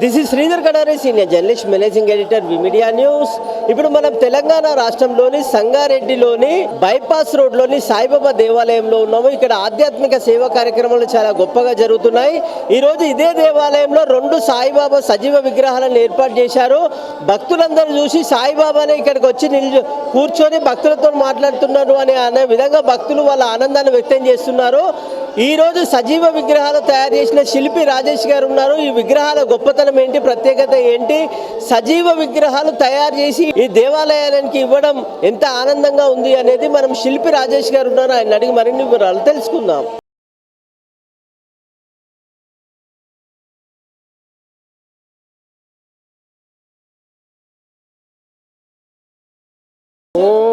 This is Sridhar Kadare senior journalist managing editor విమిడియా news ఇప్పుడు మనం తెలంగాణ రాష్ట్రంలోని సంగారెడ్డిలోని బైపాస్ రోడ్లోని సాయిబాబా దేవాలయంలో ఉన్నాము. ఇక్కడ ఆధ్యాత్మిక సేవా కార్యక్రమాలు చాలా గొప్పగా జరుగుతున్నాయి. ఈరోజు ఇదే దేవాలయంలో రెండు సాయిబాబా సజీవ విగ్రహాలను ఏర్పాటు చేశారు. భక్తులందరూ చూసి సాయిబాబానే ఇక్కడికి వచ్చి నిల్చు కూర్చొని భక్తులతో మాట్లాడుతున్నారు అని అనే విధంగా భక్తులు వాళ్ళ ఆనందాన్ని వ్యక్తం చేస్తున్నారు. ఈ రోజు సజీవ విగ్రహాలు తయారు చేసిన శిల్పి రాజేష్ గారు ఉన్నారు. ఈ విగ్రహాల గొప్పతనం ఏంటి? ప్రత్యేకత ఏంటి? సజీవ విగ్రహాలు తయారు చేసి ఈ దేవాలయానికి ఇవ్వడం ఎంత ఆనందంగా ఉంది అనేది మనం శిల్పి రాజేష్ గారు ఉన్నారు. ఆయన అడిగి మరిన్ని వివరాలు తెలుసుకుందాం.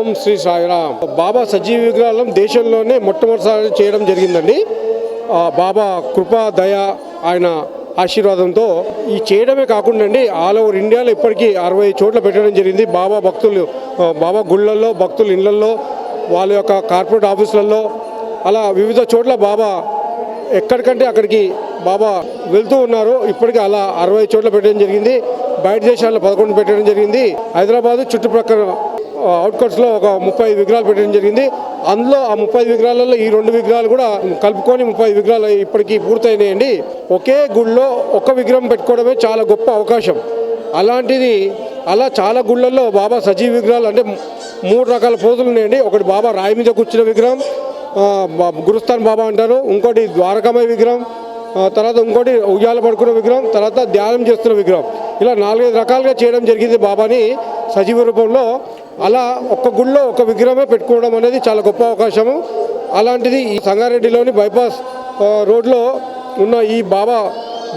ఓం శ్రీ సాయిరామ్. బాబా సజీవ విగ్రహాలను దేశంలోనే మొట్టమొదటిసారి చేయడం జరిగిందండి. బాబా కృపా దయ ఆయన ఆశీర్వాదంతో ఈ చేయడమే కాకుండా అండి ఆల్ ఓవర్ ఇండియాలో ఇప్పటికీ అరవై చోట్ల పెట్టడం జరిగింది. బాబా భక్తులు బాబా గుళ్ళల్లో భక్తుల ఇళ్ళల్లో వాళ్ళ యొక్క కార్పొరేట్ ఆఫీసులలో అలా వివిధ చోట్ల బాబా ఎక్కడికంటే అక్కడికి బాబా వెళ్తూ ఉన్నారు. ఇప్పటికీ అలా అరవై చోట్ల పెట్టడం జరిగింది. బయట దేశాల్లో పదకొండు పెట్టడం జరిగింది. హైదరాబాద్ చుట్టుప్రక్కల అవుట్కట్స్లో ఒక ముప్పై విగ్రహాలు పెట్టడం జరిగింది. అందులో ఆ ముప్పై విగ్రహాలలో ఈ రెండు విగ్రహాలు కూడా కలుపుకొని ముప్పై విగ్రహాలు ఇప్పటికీ పూర్తయినాయండి. ఒకే గుళ్ళో ఒక విగ్రహం పెట్టుకోవడమే చాలా గొప్ప అవకాశం. అలాంటిది అలా చాలా గుళ్ళల్లో బాబా సజీవ విగ్రహాలు అంటే మూడు రకాల పోజులు ఉన్నాయండి. ఒకటి బాబా రాయి మీద కూర్చున్న విగ్రహం బా- గురుస్థాన్ బాబా అంటారు. ఇంకోటి ద్వారకామయ విగ్రహం తర్వాత ఇంకోటి ఉయ్యాల పడుకున్న విగ్రహం తర్వాత ధ్యానం చేస్తున్న విగ్రహం. ఇలా నాలుగైదు రకాలుగా చేయడం జరిగింది బాబాని సజీవ రూపంలో. అలా ఒక్క గుళ్ళో ఒక విగ్రహమే పెట్టుకోవడం అనేది చాలా గొప్ప అవకాశము. అలాంటిది ఈ సంగారెడ్డిలోని బైపాస్ రోడ్లో ఉన్న ఈ బాబా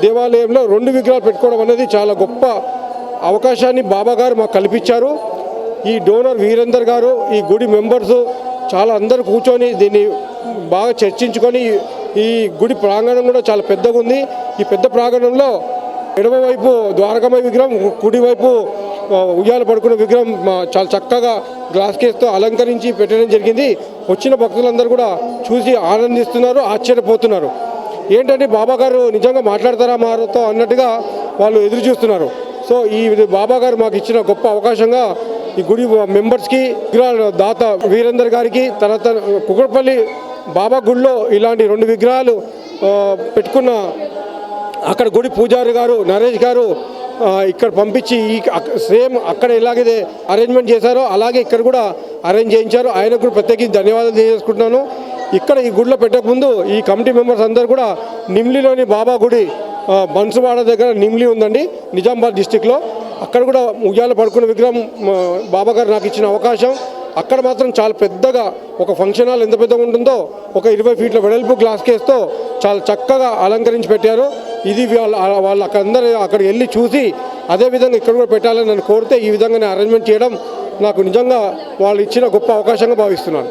దేవాలయంలో రెండు విగ్రహాలు పెట్టుకోవడం అనేది చాలా గొప్ప అవకాశాన్ని బాబా గారు మాకు కల్పించారు. ఈ డోనర్ వీరేందర్ గారు ఈ గుడి మెంబర్స్ చాలా అందరూ కూర్చొని దీన్ని బాగా చర్చించుకొని ఈ గుడి ప్రాంగణం కూడా చాలా పెద్దగా ఉంది ఈ పెద్ద ప్రాంగణంలో ఎడమవైపు ద్వారకమయ విగ్రహం కుడివైపు ఉయ్యాల పడుకున్న విగ్రహం చాలా చక్కగా గ్లాస్ కేస్తో అలంకరించి పెట్టడం జరిగింది. వచ్చిన భక్తులందరూ కూడా చూసి ఆనందిస్తున్నారు ఆశ్చర్యపోతున్నారు. ఏంటంటే బాబా గారు నిజంగా మాట్లాడతారా మారుతో అన్నట్టుగా వాళ్ళు ఎదురు చూస్తున్నారు. సో ఈ బాబా గారు మాకు ఇచ్చిన గొప్ప అవకాశంగా ఈ గుడి మెంబర్స్కి విగ్రహాల దాత వీరేందర్ గారికి తర్వాత కుకట్పల్లి బాబా గుడిలో ఇలాంటి రెండు విగ్రహాలు పెట్టుకున్న అక్కడ గుడి పూజారి గారు నరేష్ గారు ఇక్కడ పంపించి ఈ సేమ్ అక్కడ ఎలాగైతే అరేంజ్మెంట్ చేశారో అలాగే ఇక్కడ కూడా అరేంజ్ చేయించారు. ఆయనకు కూడా ప్రత్యేకించి ధన్యవాదాలు తెలియజేసుకుంటున్నాను. ఇక్కడ ఈ గుడిలో పెట్టకముందు ఈ కమిటీ మెంబర్స్ అందరూ కూడా నిమ్లిలోని బాబా గుడి బన్సువాడ దగ్గర నిమ్లి ఉందండి నిజామాబాద్ డిస్టిక్లో. అక్కడ కూడా ఉయ్యాల పడుకున్న విగ్రహం బాబా గారు నాకు ఇచ్చిన అవకాశం. అక్కడ మాత్రం చాలా పెద్దగా ఒక ఫంక్షన్ హాల్ ఎంత పెద్దగా ఉంటుందో ఒక ఇరవై ఫీట్ల వెడల్పు గ్లాస్ కేస్తో చాలా చక్కగా అలంకరించి పెట్టారు. ఇది వాళ్ళ వాళ్ళు అక్కడ అందరూ వెళ్ళి చూసి అదే విధంగా ఇక్కడ కూడా పెట్టాలని నన్ను కోరితే ఈ విధంగా నేను అరేంజ్మెంట్ చేయడం నాకు నిజంగా వాళ్ళు ఇచ్చిన గొప్ప అవకాశంగా భావిస్తున్నాను.